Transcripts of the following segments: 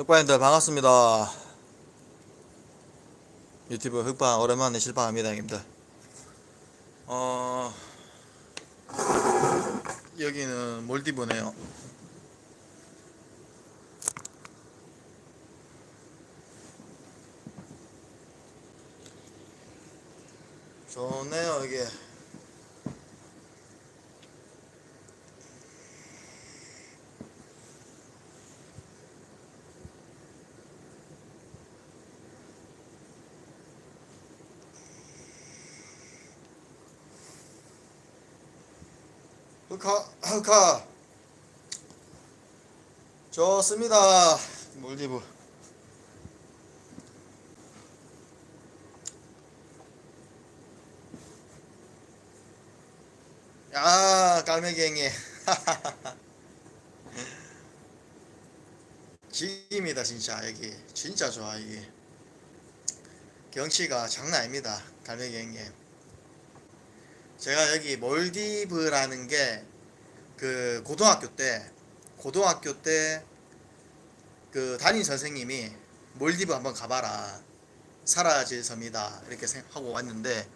흑바님들 반갑습니다. 유튜브 흑바 오랜만에 실방합니다, 형님들. 어 여기는 몰디브네요. 좋네요, 이게. 흑카, 흑카. 좋습니다. 몰디브. 야, 깔매기행이. 지입니다, 진짜, 여기. 진짜 좋아, 이게. 경치가 장난 아닙니다, 깔매기행님. 제가 여기 몰디브라는 게 그 고등학교 때 고등학교 때 그 담임 선생님이 몰디브 한번 가봐라. 사라질 섬이다. 이렇게 생각하고 왔는데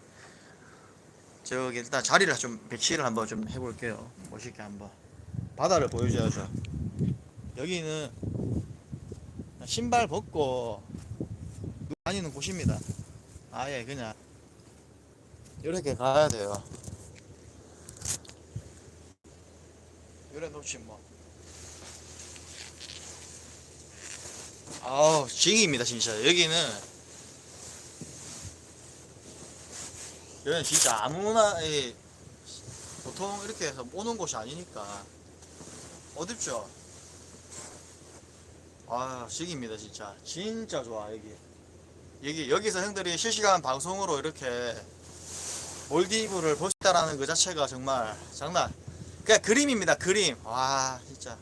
저기 일단 자리를 좀 배치를 한번 좀 해볼게요. 멋있게 한번. 바다를 보여줘야죠. 여기는 신발 벗고 누 다니는 곳입니다. 아예 그냥 이렇게 가야 돼요. 이래 놓지 뭐. 아우 징입니다 진짜 여기는 여기는 진짜 아무나 이, 보통 이렇게 해서 오는 곳이 아니니까 어둡죠. 아 징입니다 진짜 진짜 좋아 여기 여기 여기서 형들이 실시간 방송으로 이렇게 몰디브를 있다라는 그 자체가 정말 장난. 그냥 그림입니다. 그림. 와 진짜.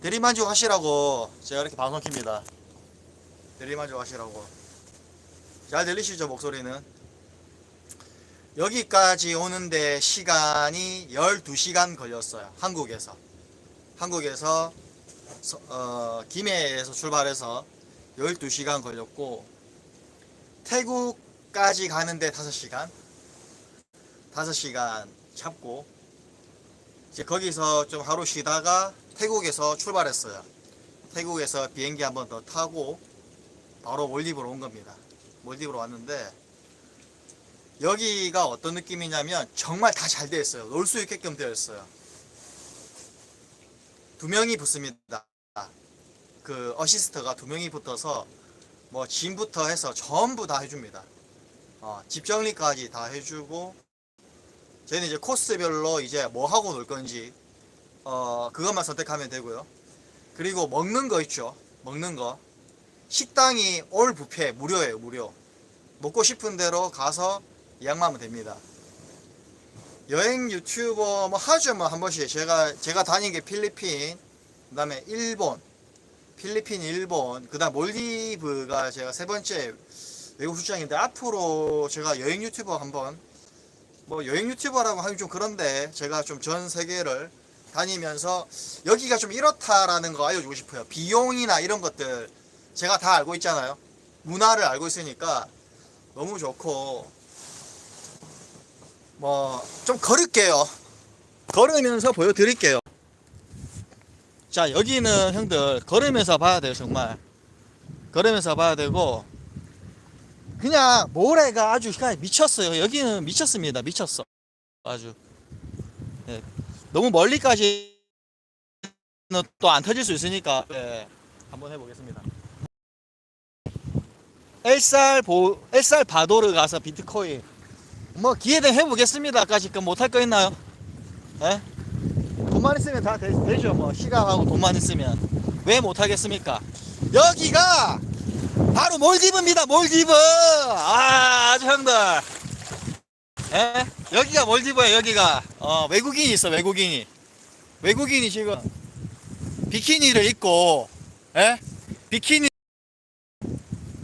대리만족 하시라고 제가 이렇게 방송 킵니다. 대리만족 하시라고. 잘 들리시죠 목소리는? 여기까지 오는데 시간이 12시간 걸렸어요. 한국에서. 한국에서 서- 어, 김해에서 출발해서 12시간 걸렸고 태국 까지 가는데 5시간 5시간 잡고 이제 거기서 좀 하루 쉬다가 태국에서 출발했어요. 태국에서 비행기 한 번 더 타고 바로 몰디브로 온 겁니다. 몰디브로 왔는데 여기가 어떤 느낌이냐면 정말 다 잘 되어 있어요. 놀 수 있게끔 되어 있어요. 두 명이 붙습니다. 그 어시스트가 두 명이 붙어서 뭐 짐부터 해서 전부 다 해줍니다. 어, 집 정리까지 다 해주고 저희는 이제 코스별로 이제 뭐 하고 놀 건지 어 그것만 선택하면 되고요. 그리고 먹는 거 있죠. 먹는 거 식당이 올 뷔페 무료예요. 무료. 먹고 싶은 대로 가서 예약만 하면 됩니다. 여행 유튜버 뭐 하죠 뭐 한 번씩 제가 제가 다닌 게 필리핀 그다음에 일본 필리핀 일본 그다음 몰디브가 제가 세 번째 외국 출장인데 앞으로 제가 여행 유튜버 한번 뭐 여행 유튜버라고 하기 좀 그런데 제가 좀 전 세계를 다니면서 여기가 좀 이렇다라는 거 알려주고 싶어요. 비용이나 이런 것들 제가 다 알고 있잖아요. 문화를 알고 있으니까 너무 좋고 뭐 좀 걸을게요. 걸으면서 보여드릴게요. 자 여기는 형들 걸으면서 봐야 돼요 정말 걸으면서 봐야 되고 그냥 모래가 아주 그냥 미쳤어요. 여기는 미쳤습니다. 미쳤어. 아주. 예. 너무 멀리까지 또안 터질 수 있으니까 예. 한번 해보겠습니다. 엘살 보 엘살 바도르 가서 비트코인 뭐 기회되면 해보겠습니다. 아까 지금 못할 거 있나요? 예? 돈만 있으면 다 되, 되죠. 뭐 시간하고 돈만 있으면 왜 못하겠습니까? 여기가 바로 몰디브입니다. 몰디브. 아, 아주 형들. 예? 여기가 몰디브예요. 여기가. 어, 외국인이 있어. 외국인이. 외국인이 지금 비키니를 입고 예? 비키니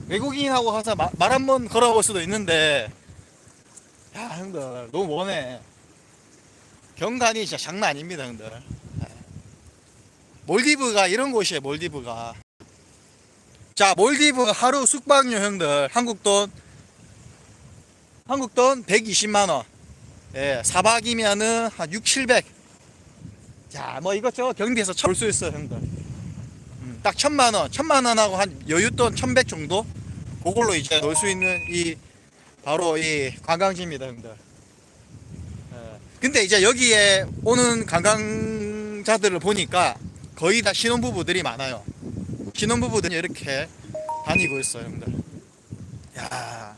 외국인하고 가서 말한 번 걸어볼 수도 있는데 야, 형들 너무 머네. 경관이 진짜 장난 아닙니다, 형들. 예. 몰디브가 이런 곳이에요 몰디브가 자 몰디브 하루 숙박료 형들 한국 돈 한국 돈 120만원 예 4박이면은 한 6, 700 자, 뭐 이것저것 경비해서 볼 수 있어요, 형들. 음, 딱 천만 원, 천만 원하고 한 여윳돈 천백 정도? 그걸로 이제 놀 수 있는 이 바로 이 관광지입니다, 형들. 예. 근데 이제 여기에 오는 관광자들을 보니까 거의 다 신혼부부들이 많아요. 신혼부부들이 이렇게 다니고 있어요, 형들. 야,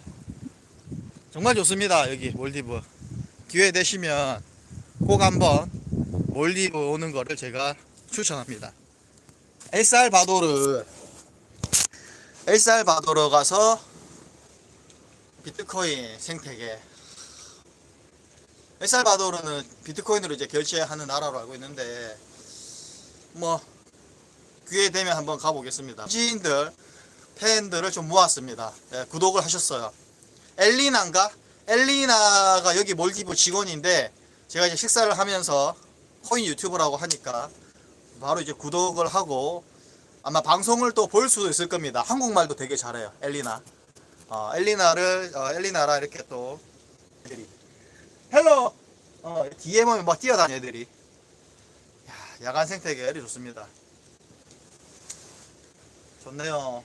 정말 좋습니다, 여기 몰디브. 기회 되시면 꼭 한번 몰디브 오는 거를 제가 추천합니다. 엘살바도르 엘살바도르 가서 비트코인 생태계 엘살바도르는 비트코인으로 이제 결제하는 나라로 알고 있는데 뭐 기회 되면 한번 가보겠습니다. 지인들 팬들을 좀 모았습니다. 예, 구독을 하셨어요. 엘리나인가? 엘리나가 여기 몰디브 직원인데 제가 이제 식사를 하면서 코인 유튜브라고 하니까 바로 이제 구독을 하고 아마 방송을 또 볼 수도 있을 겁니다. 한국말도 되게 잘해요. 엘리나. 어, 엘리나를 어, 엘리나라 이렇게 또 애들이 헬로 어, 보면 막 뛰어다니는 애들이 야, 야간 생태계 애리 좋습니다. 좋네요.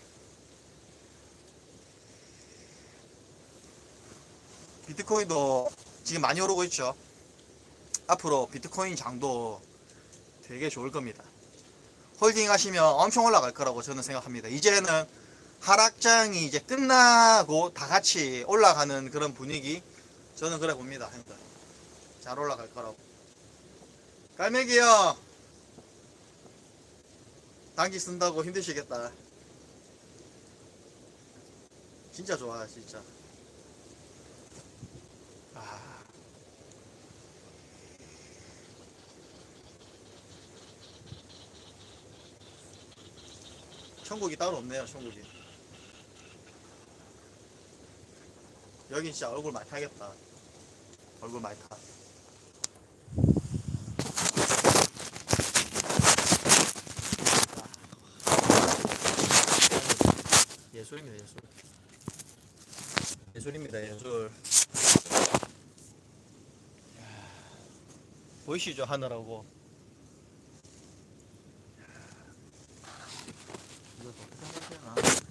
비트코인도 지금 많이 오르고 있죠. 앞으로 비트코인 장도 되게 좋을 겁니다. 홀딩 하시면 엄청 올라갈 거라고 저는 생각합니다. 이제는 하락장이 이제 끝나고 다 같이 올라가는 그런 분위기 저는 그래 봅니다. 잘 올라갈 거라고. 깔매기요. 단기 쓴다고 힘드시겠다. 진짜 좋아, 진짜. 아. 천국이 따로 없네요, 천국이. 여긴 진짜 얼굴 많이 타겠다. 얼굴 많이 타. 예술입니다, 예술. 예술입니다, 예술. 보이시죠, 하늘하고. 이거 어떻게 하면 되나?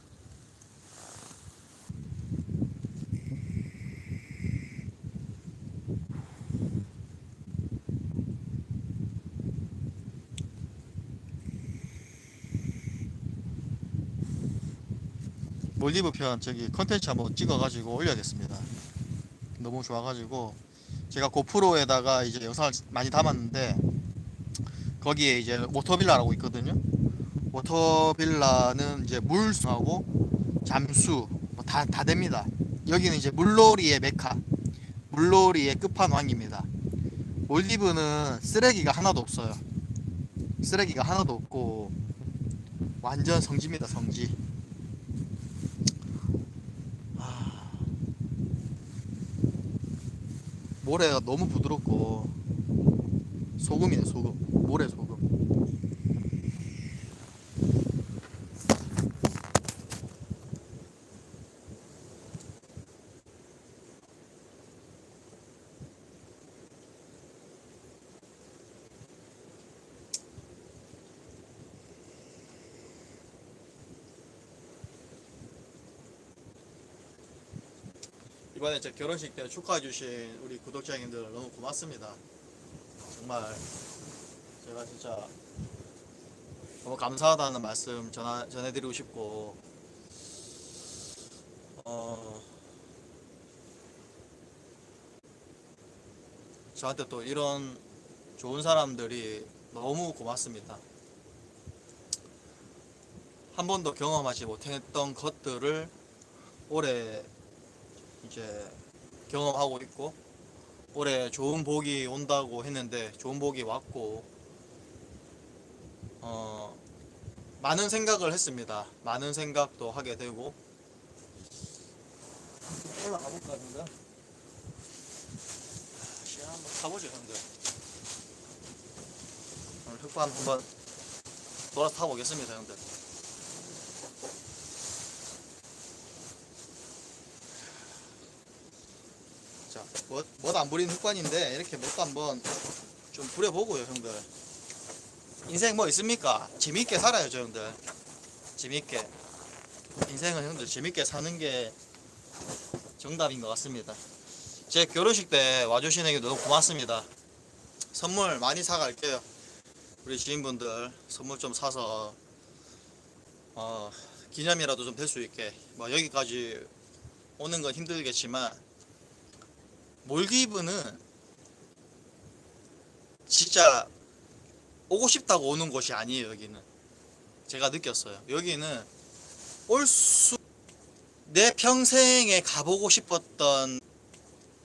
몰디브 편 저기 컨텐츠 한번 찍어가지고 올려야겠습니다. 너무 좋아가지고 제가 고프로에다가 이제 영상을 많이 담았는데 거기에 이제 워터빌라라고 있거든요. 워터빌라는 이제 물하고 잠수 뭐 다 다 됩니다. 여기는 이제 물놀이의 메카, 물놀이의 끝판왕입니다. 몰디브는 쓰레기가 하나도 없어요. 쓰레기가 하나도 없고 완전 성지입니다, 성지. 모래가 너무 부드럽고 소금이네 소금. 모래 소금 이번에 제 결혼식 때 축하해 주신 우리 구독자님들 너무 고맙습니다. 정말 제가 진짜 너무 감사하다는 말씀 전하, 전해드리고 싶고 어 저한테 또 이런 좋은 사람들이 너무 고맙습니다. 한 번도 경험하지 못했던 것들을 올해 이제 경험하고 있고 올해 좋은 복이 온다고 했는데 좋은 복이 왔고 어 많은 생각을 했습니다. 많은 생각도 하게 되고. 올라가 볼까 근데? 시간 한번 가보죠 형들. 오늘 흑반 한번 돌아서 타고 오겠습니다 형들 자 뭐, 뭐도 안 부린 흑관인데 이렇게 뭣도 한번 좀 부려보고요 형들. 인생 뭐 있습니까? 재밌게 살아야죠 형들. 재밌게. 인생은 형들 재밌게 사는 게 정답인 것 같습니다. 제 결혼식 때 와주시는 게 너무 고맙습니다. 선물 많이 사갈게요. 우리 지인분들 선물 좀 사서 어, 기념이라도 좀 될 수 있게. 뭐 여기까지 오는 건 힘들겠지만 몰디브는 진짜 오고 싶다고 오는 곳이 아니에요 여기는 제가 느꼈어요 여기는 올 수 내 평생에 가보고 싶었던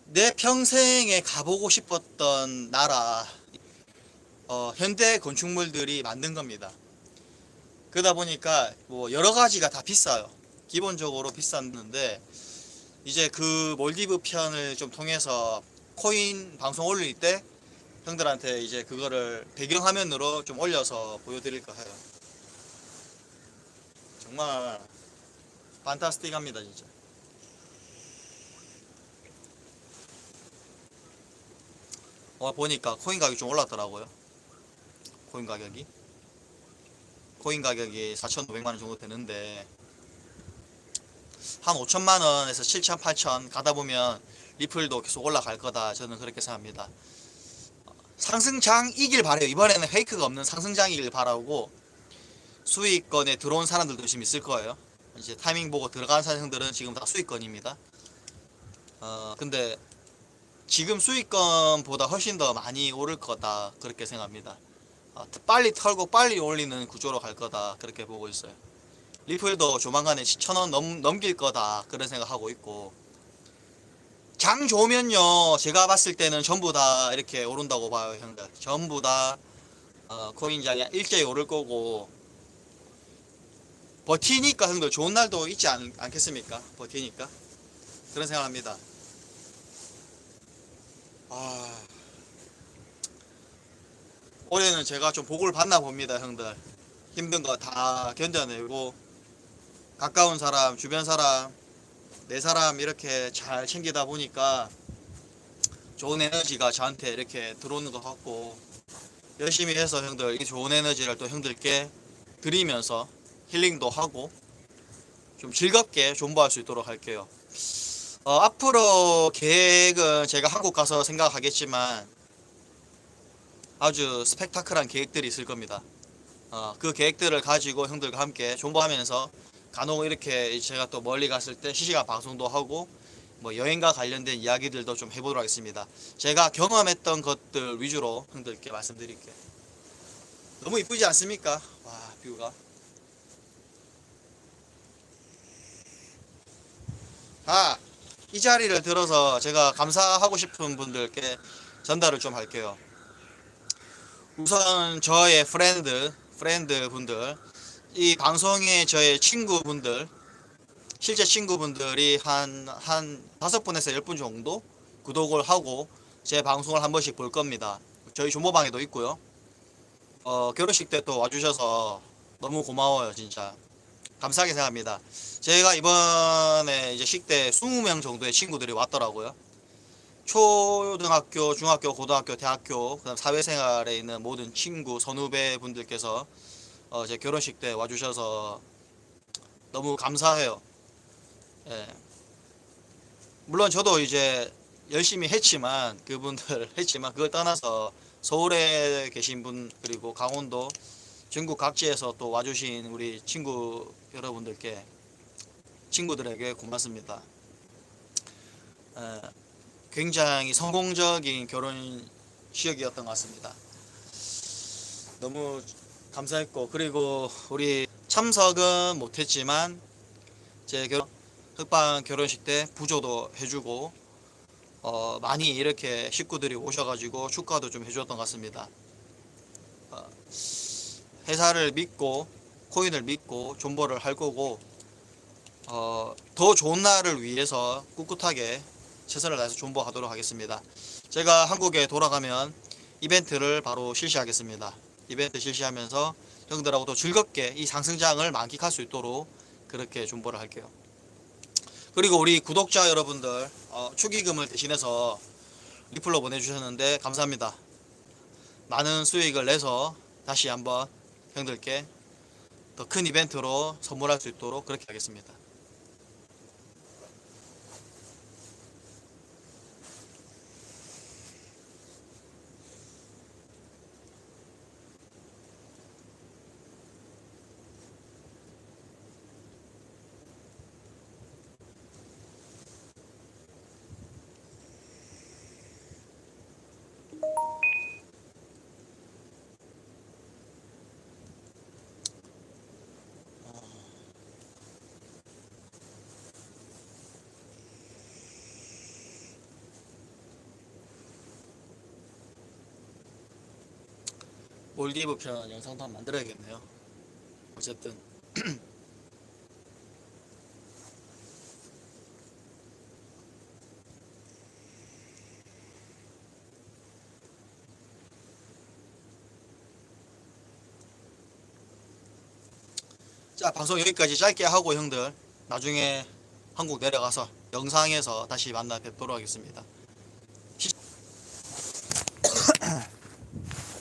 내 평생에 가보고 싶었던 나라 어, 현대 건축물들이 만든 겁니다. 그러다 보니까 뭐 여러 가지가 다 비싸요. 기본적으로 비쌌는데 이제 그 몰디브 편을 좀 통해서 코인 방송 올릴 때 형들한테 이제 그거를 배경화면으로 좀 올려서 보여드릴까 해요. 정말 판타스틱합니다 진짜. 어 보니까 코인 가격이 좀 올랐더라고요. 코인 가격이 코인 가격이 4,500만 원 정도 되는데 한 5천만 원에서 7천, 8천 가다 보면 리플도 계속 올라갈 거다 저는 그렇게 생각합니다. 상승장이길 바래요. 이번에는 페이크가 없는 상승장이길 바라고 수익권에 들어온 사람들도 지금 있을 거예요. 이제 타이밍 보고 들어간 사람들은 지금 다 수익권입니다. 어 근데 지금 수익권보다 훨씬 더 많이 오를 거다 그렇게 생각합니다. 아, 빨리 털고 빨리 올리는 구조로 갈 거다 그렇게 보고 있어요. 리플도 조만간에 1000원 넘, 넘길 거다. 그런 생각하고 있고. 장 좋으면요 제가 봤을 때는 전부 다 이렇게 오른다고 봐요 형들. 전부 다 어, 코인장이 일제히 오를 거고. 버티니까 형들 좋은 날도 있지 않, 않겠습니까? 버티니까. 그런 생각합니다. 아. 올해는 제가 좀 복을 받나 봅니다 형들. 힘든 거 다 견뎌내고 가까운 사람 주변 사람 내 사람 이렇게 잘 챙기다 보니까 좋은 에너지가 저한테 이렇게 들어오는 것 같고 열심히 해서 형들 이 좋은 에너지를 또 형들께 드리면서 힐링도 하고 좀 즐겁게 존버할 수 있도록 할게요 어, 앞으로 계획은 제가 한국 가서 생각하겠지만 아주 스펙타클한 계획들이 있을 겁니다. 어, 그 계획들을 가지고 형들과 함께 존버하면서 간혹 이렇게 제가 또 멀리 갔을 때 실시간 방송도 하고 뭐 여행과 관련된 이야기들도 좀 해보도록 하겠습니다. 제가 경험했던 것들 위주로 형들께 말씀드릴게요. 너무 이쁘지 않습니까? 와 뷰가. 아, 이 자리를 들어서 제가 감사하고 싶은 분들께 전달을 좀 할게요. 우선 저의 프렌드, 프렌드 분들, 이 방송에 저의 친구분들, 실제 친구분들이 한, 한 다섯 분에서 열 분 정도 구독을 하고 제 방송을 한 번씩 볼 겁니다. 저희 조모방에도 있고요. 어, 결혼식 때 또 와주셔서 너무 고마워요, 진짜. 감사하게 생각합니다. 제가 이번에 이제 식대 20명 정도의 친구들이 왔더라고요. 초등학교, 중학교, 고등학교, 대학교, 그다음 사회생활에 있는 모든 친구, 선후배 분들께서 어, 제 결혼식 때 와주셔서 너무 감사해요. 예. 물론 저도 이제 열심히 했지만 그분들 했지만 그걸 떠나서 서울에 계신 분 그리고 강원도 전국 각지에서 또 와주신 우리 친구 여러분들께 친구들에게 고맙습니다. 에, 굉장히 성공적인 결혼식이었던 것 같습니다. 너무 감사했고 그리고 우리 참석은 못했지만 제 결혼 흑방 결혼식 때 부조도 해주고 어, 많이 이렇게 식구들이 오셔가지고 축하도 좀 해주었던 것 같습니다. 어, 회사를 믿고 코인을 믿고 존버를 할 거고 어, 더 좋은 날을 위해서 꿋꿋하게 최선을 다해서 존버하도록 하겠습니다. 제가 한국에 돌아가면 이벤트를 바로 실시하겠습니다. 이벤트 실시하면서 형들하고 또 즐겁게 이 상승장을 만끽할 수 있도록 그렇게 존버를 할게요. 그리고 우리 구독자 여러분들 어, 축의금을 대신해서 리플로 보내주셨는데 감사합니다. 많은 수익을 내서 다시 한번 형들께 더 큰 이벤트로 선물할 수 있도록 그렇게 하겠습니다. 몰디브 편 영상도 한번 만들어야겠네요. 어쨌든 자 방송 여기까지 짧게 하고 형들 나중에 한국 내려가서 영상에서 다시 만나 뵙도록 하겠습니다.